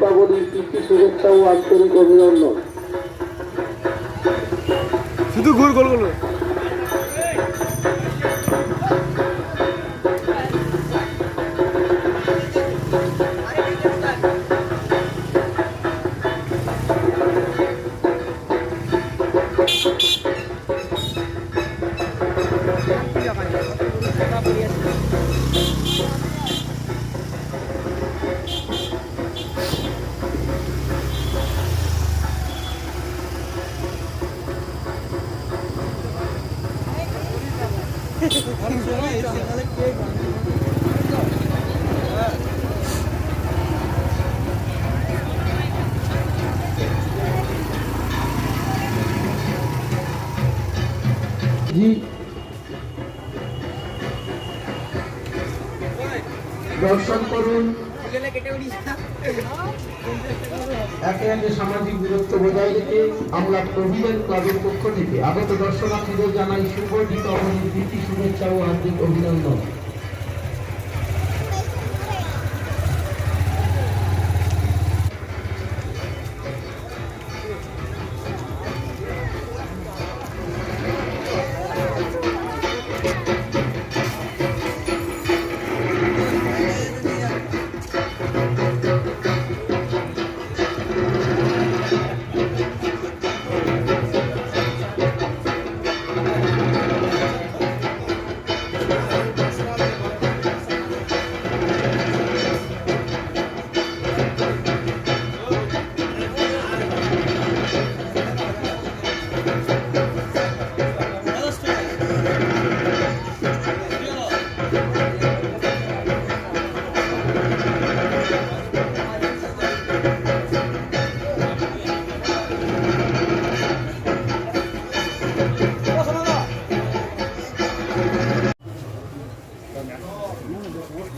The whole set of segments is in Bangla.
দীপাবলির প্রীতি শুভেচ্ছা ও আন্তরিক অভিনন্দন শুধু ঘুর গোল গোল। দর্শন করুন। একে একে সামাজিক দূরত্ব বজায় রেখে আমরা প্রভিডেন্ট ক্লাবের পক্ষ থেকে আগত দর্শনার্থীদের জানাই শুভ দীপাবলির প্রীতি, শুভেচ্ছা ও হার্দিক অভিনন্দন।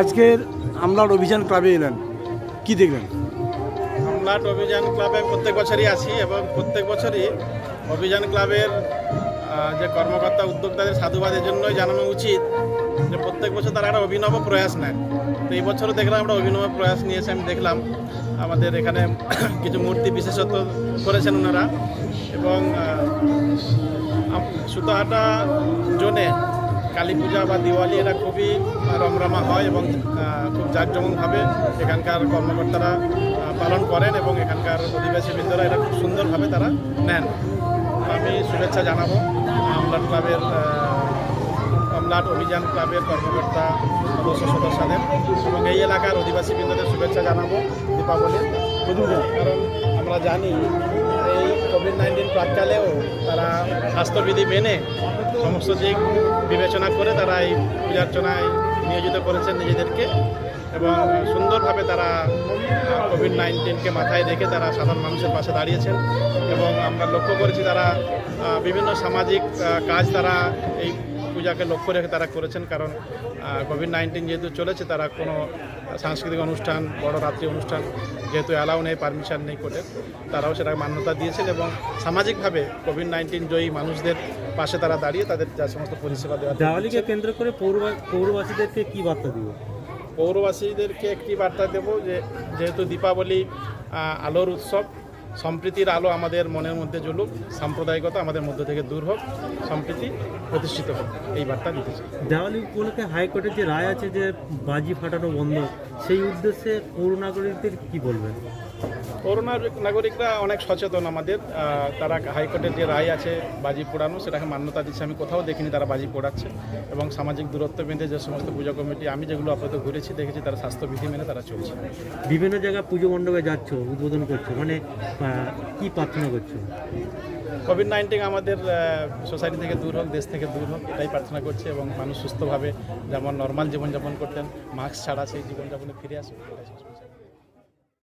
আজকের আমলার অভিযান ক্লাবে এলেন। কি দেখলেন? আমলাট অভিযান ক্লাবে প্রত্যেক বছরই আছি এবং প্রত্যেক বছরই অভিযান ক্লাবের যে কর্মকর্তা, উদ্যোক্তাদের সাধুবাদের জন্যই জানানো উচিত যে প্রত্যেক বছর তারা একটা অভিনব প্রয়াস নেয়। তো এই বছরও দেখলাম আমরা অভিনব প্রয়াস নিয়েছে, আমি দেখলাম আমাদের এখানে কিছু মূর্তি বিশেষত্ব করেছেন ওনারা এবং সুতাহাটা জোনে কালী পূজা বা দিওয়ালি এটা খুবই রমরমা হয় এবং খুব জাঁকজমকভাবে এখানকার কর্মকর্তারা পালন করেন এবং এখানকার অধিবাসী বৃন্দরা এটা খুব সুন্দরভাবে তারা নেন। আমি শুভেচ্ছা জানাব আমলাট ক্লাবের আমলাট অভিযান ক্লাবের কর্মকর্তা সদস্য সদস্যদের এবং এই এলাকার অধিবাসী বৃন্দদের শুভেচ্ছা জানাব দীপাবলির কারণ আমরা জানি এই কোভিড নাইন্টিন প্রাককালেও তারা স্বাস্থ্যবিধি মেনে সমস্ত দিক বিবেচনা করে তারা এই পূজার্চনায় নিয়োজিত করেছেন নিজেদেরকে এবং সুন্দরভাবে তারা কোভিড নাইন্টিনকে মাথায় রেখে তারা সাধারণ মানুষের পাশে দাঁড়িয়েছেন এবং আমরা লক্ষ্য করেছি তারা বিভিন্ন সামাজিক কাজ তারা এই পূজাকে লক্ষ্য রেখে তারা করেছেন কারণ কোভিড নাইন্টিন যেহেতু চলেছে তারা কোনো সাংস্কৃতিক অনুষ্ঠান বড় রাত্রি অনুষ্ঠান যেহেতু অ্যালাউ নেই পারমিশন নেই কোর্টের তারাও সেটা মান্যতা দিয়েছেন এবং সামাজিকভাবে কোভিড নাইন্টিন জয়ী মানুষদের পাশে তারা দাঁড়িয়ে তাদের যা সমস্ত পরিষেবা দেওয়া দেওয়ালিকে কেন্দ্র করে পৌরবা- পৌরবাসীদেরকে কি বার্তা দিব? পৌরবাসীদেরকে একটি বার্তা দেব যে যেহেতু দীপাবলি আলোর উৎসব সম্প্রীতির আলো আমাদের মনের মধ্যে জ্বলুক, সাম্প্রদায়িকতা আমাদের মধ্যে থেকে দূর হোক, সম্প্রীতি প্রতিষ্ঠিত হোক, এই বার্তা দিতে চাই। দেওয়ালি উপলক্ষে হাইকোর্টের যে রায় আছে যে বাজি ফাটানো বন্ধ, সেই উদ্দেশ্যে পৌর নাগরিকদের কি বলবেন? করোনার নাগরিকরা অনেক সচেতন আমাদের। তারা হাইকোর্টের যে রায় আছে বাজি পোড়ানো সেটাকে মান্যতা দিচ্ছে। আমি কোথাও দেখিনি তারা বাজি পোড়াচ্ছে এবং সামাজিক দূরত্ব বেঁধে যে সমস্ত পুজো কমিটি আমি যেগুলো আপাতত ঘুরেছি দেখেছি তারা স্বাস্থ্যবিধি মেনে তারা চলছে। বিভিন্ন জায়গায় পুজো মণ্ডপে যাচ্ছ উদ্বোধন করছ মানে কি প্রার্থনা করছ? কোভিড নাইন্টিন আমাদের সোসাইটি থেকে দূর হোক দেশ থেকে দূর হোক এটাই প্রার্থনা করছে এবং মানুষ সুস্থভাবে যেমন নর্মাল জীবনযাপন করতেন মাস্ক ছাড়া সেই জীবনযাপনে ফিরে আসুক